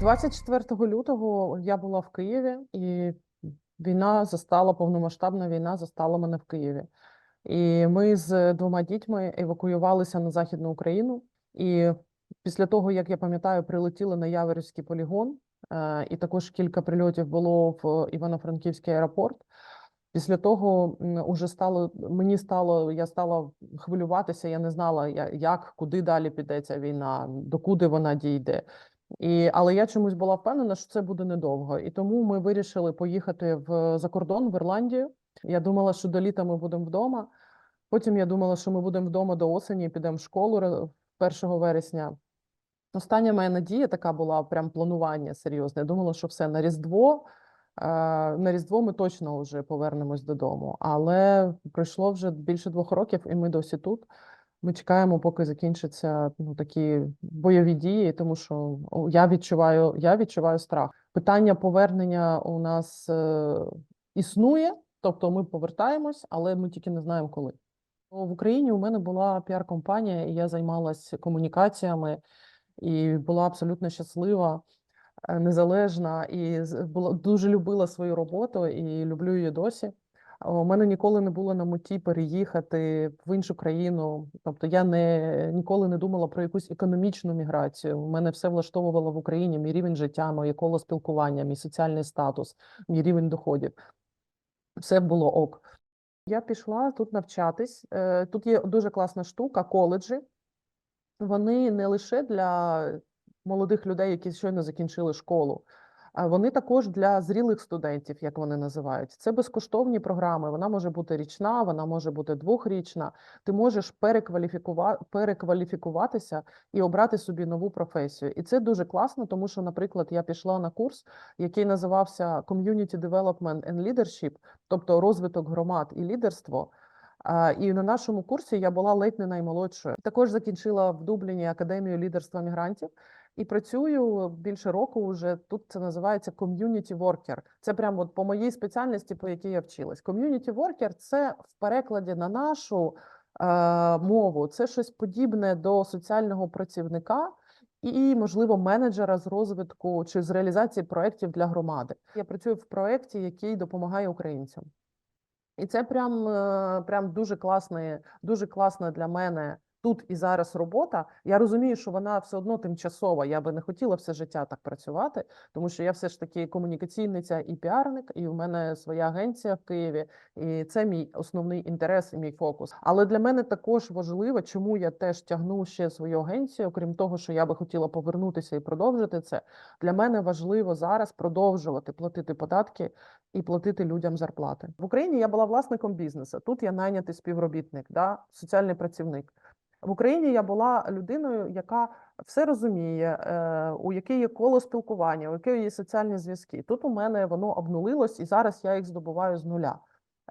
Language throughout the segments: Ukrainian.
24 лютого я була в Києві, і війна застала, повномасштабна війна застала мене в Києві. І ми з двома дітьми евакуювалися на Західну Україну. І після того, як я пам'ятаю, прилетіли на Яворівський полігон, е, і також кілька прильотів було в Івано-Франківський аеропорт. Після того уже стало мені стало, я стала хвилюватися. Я не знала, як, куди далі піде ця війна, докуди вона дійде. І, але я чомусь була впевнена, що це буде недовго. І тому ми вирішили поїхати в за кордон в Ірландію. Я думала, що до літа ми будемо вдома. Потім я думала, що ми будемо вдома до осені, підемо в школу 1 вересня. Остання моя надія така була прям планування серйозне. Я думала, що все на Різдво. е, На Різдво ми точно вже повернемось додому. Але пройшло вже більше двох років, і ми досі тут. Ми чекаємо, поки закінчаться ну, такі бойові дії, тому що я відчуваю, я відчуваю страх. Питання повернення у нас е, існує, тобто ми повертаємось, але ми тільки не знаємо коли. В Україні у мене була піар-компанія, і я займалася комунікаціями і була абсолютно щаслива, е, незалежна і була дуже любила свою роботу і люблю її досі. У мене ніколи не було на меті переїхати в іншу країну. Тобто я не ніколи не думала про якусь економічну міграцію. У мене все влаштовувало в Україні мій рівень життя, моє коло спілкування, мій соціальний статус, мій рівень доходів. Все було ок. Я пішла тут навчатись. Е, Тут є дуже класна штука, коледжі. Вони не лише для молодих людей, які щойно закінчили школу, вони також для зрілих студентів, як вони називають. Це безкоштовні програми. Вона може бути річна, вона може бути двохрічна. Ти можеш перекваліфікува... перекваліфікуватися і обрати собі нову професію. І це дуже класно, тому що, наприклад, я пішла на курс, який називався Community Development and Leadership, тобто розвиток громад і лідерство. І на нашому курсі я була ледь не наймолодшою. Також закінчила в Дубліні академію лідерства мігрантів і працюю більше року. Вже тут це називається community worker. Це прямо от по моїй спеціальності, по якій я вчилась. Community worker – це в перекладі на нашу е, мову. Це щось подібне до соціального працівника. І, можливо, менеджера з розвитку чи з реалізації проєктів для громади. Я працюю в проєкті, який допомагає українцям. І це прям, е, прям дуже класна, дуже класна для мене тут і зараз робота. Я розумію, що вона все одно тимчасова. Я би не хотіла все життя так працювати, тому що я все ж таки комунікаційниця і піарник, і в мене своя агенція в Києві, і це мій основний інтерес і мій фокус. Але для мене також важливо, чому я теж тягну ще свою агенцію, окрім того, що я би хотіла повернутися і продовжити це. Для мене важливо зараз продовжувати платити податки і платити людям зарплати. В Україні я була власником бізнесу. Тут я найнятий співробітник, да, соціальний працівник. В Україні я була людиною, яка все розуміє, е, у якій є коло спілкування, у якої є соціальні зв'язки. Тут у мене воно обнулилось, і зараз я їх здобуваю з нуля.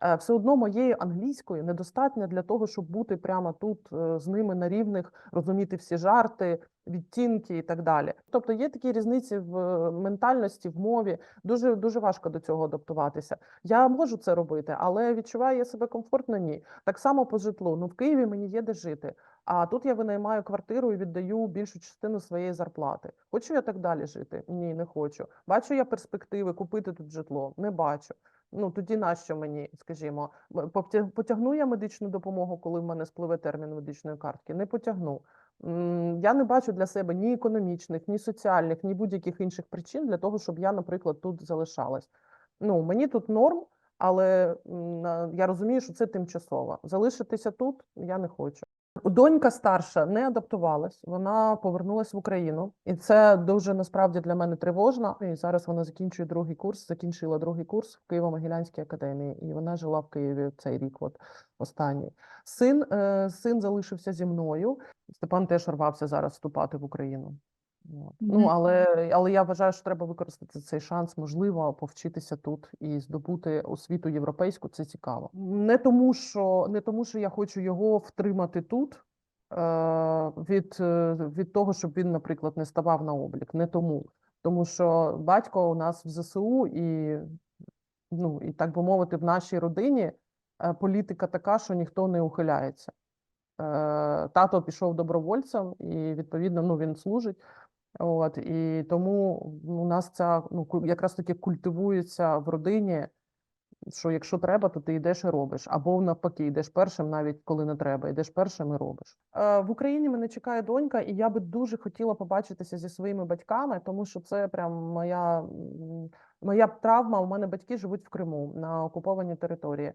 Е, Все одно моєї англійської недостатньо для того, щоб бути прямо тут е, з ними на рівних, розуміти всі жарти, відтінки і так далі. Тобто є такі різниці в е, ментальності, в мові. Дуже дуже важко до цього адаптуватися. Я можу це робити, але відчуваю я себе комфортно. Ні, так само по житлу. Ну в Києві мені є де жити. А тут я винаймаю квартиру і віддаю більшу частину своєї зарплати. Хочу я так далі жити? Ні, не хочу. Бачу я перспективи купити тут житло? Не бачу. Ну тоді нащо мені, скажімо, потягну я медичну допомогу, коли в мене спливе термін медичної картки? Не потягну. Я не бачу для себе ні економічних, ні соціальних, ні будь-яких інших причин для того, щоб я, наприклад, тут залишалась. Ну мені тут норм, але я розумію, що це тимчасово. Залишитися тут я не хочу. Донька старша не адаптувалась, вона повернулась в Україну, і це дуже насправді для мене тривожно. І зараз вона закінчує другий курс, закінчила другий курс в Києво-Могилянській академії, і вона жила в Києві цей рік. От останній син, е, син залишився зі мною. Степан теж рвався зараз вступати в Україну. От. Ну але, але я вважаю, що треба використати цей шанс, можливо, повчитися тут і здобути освіту європейську. Це цікаво. Не тому, що не тому, що я хочу його втримати тут. е, Від, е, від того, щоб він, наприклад, не ставав на облік, не тому, тому що батько у нас в ЗСУ, і ну і так би мовити, в нашій родині е, політика така, що ніхто не ухиляється. Е, Тато пішов добровольцем, і відповідно ну він служить. От, і тому у нас ця ну, якраз таки культивується в родині, що якщо треба, то ти йдеш і робиш. Або навпаки, йдеш першим, навіть коли не треба, йдеш першим і робиш. Е, в Україні мене чекає донька, і я би дуже хотіла побачитися зі своїми батьками, тому що це прям моя, моя травма. У мене батьки живуть в Криму на окупованій території.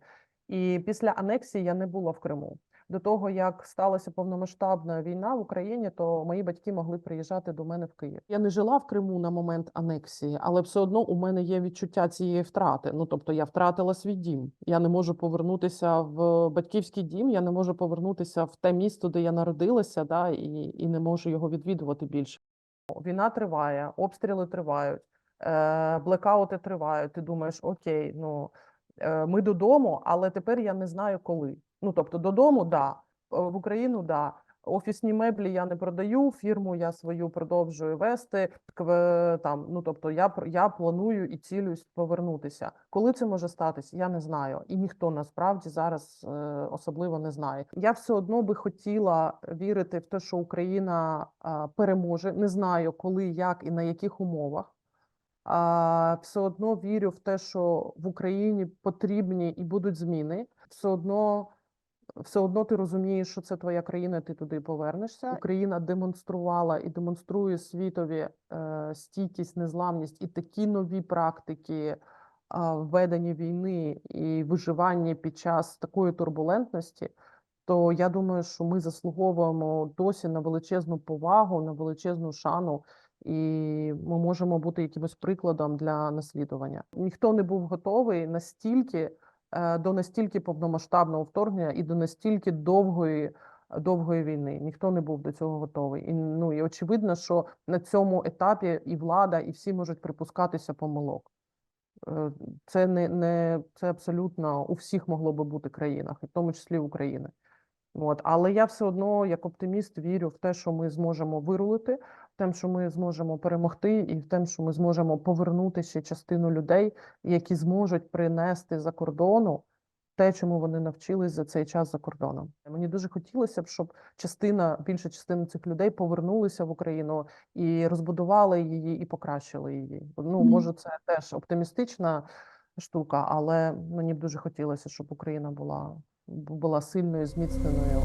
І після анексії я не була в Криму. До того як сталася повномасштабна війна в Україні, то мої батьки могли приїжджати до мене в Київ. Я не жила в Криму на момент анексії, але все одно у мене є відчуття цієї втрати. Ну тобто я втратила свій дім. Я не можу повернутися в батьківський дім. Я не можу повернутися в те місто, де я народилася, да, і, і не можу його відвідувати більше. Війна триває, обстріли тривають, е, блекаути тривають. Ти думаєш, окей, ну ми додому, але тепер я не знаю коли. Ну тобто, додому, да, е, в Україну, да. Офісні меблі я не продаю, фірму я свою продовжую вести. Там, ну тобто, я я планую і цілюсь повернутися. Коли це може статись, я не знаю, і ніхто насправді зараз е, особливо не знає. Я все одно би хотіла вірити в те, що Україна а, переможе. Не знаю, коли, як і на яких умовах. Все одно вірю в те, що в Україні потрібні і будуть зміни. Все одно, все одно ти розумієш, що це твоя країна, ти туди повернешся. Україна демонструвала і демонструє світові е, стійкість, незламність і такі нові практики введення війни і виживання під час такої турбулентності. То я думаю, що ми заслуговуємо досі на величезну повагу, на величезну шану і ми можемо бути якимось прикладом для наслідування. Ніхто не був готовий настільки е, до настільки повномасштабного вторгнення і до настільки довгої. Довгої війни ніхто не був до цього готовий, і ну і очевидно, що на цьому етапі і влада, і всі можуть припускатися помилок. Е, Це не, не це абсолютно у всіх могло би бути країнах, і в тому числі в Україні. От, але я все одно, як оптиміст, вірю в те, що ми зможемо вирулити, те, що ми зможемо перемогти, і в те, що ми зможемо повернути ще частину людей, які зможуть принести за кордону те, чому вони навчились за цей час за кордоном. Мені дуже хотілося б, щоб частина, більша частина цих людей повернулися в Україну і розбудували її і покращили її. Ну, може, це теж оптимістична штука, але мені б дуже хотілося, щоб Україна була була сильною, зміцненою.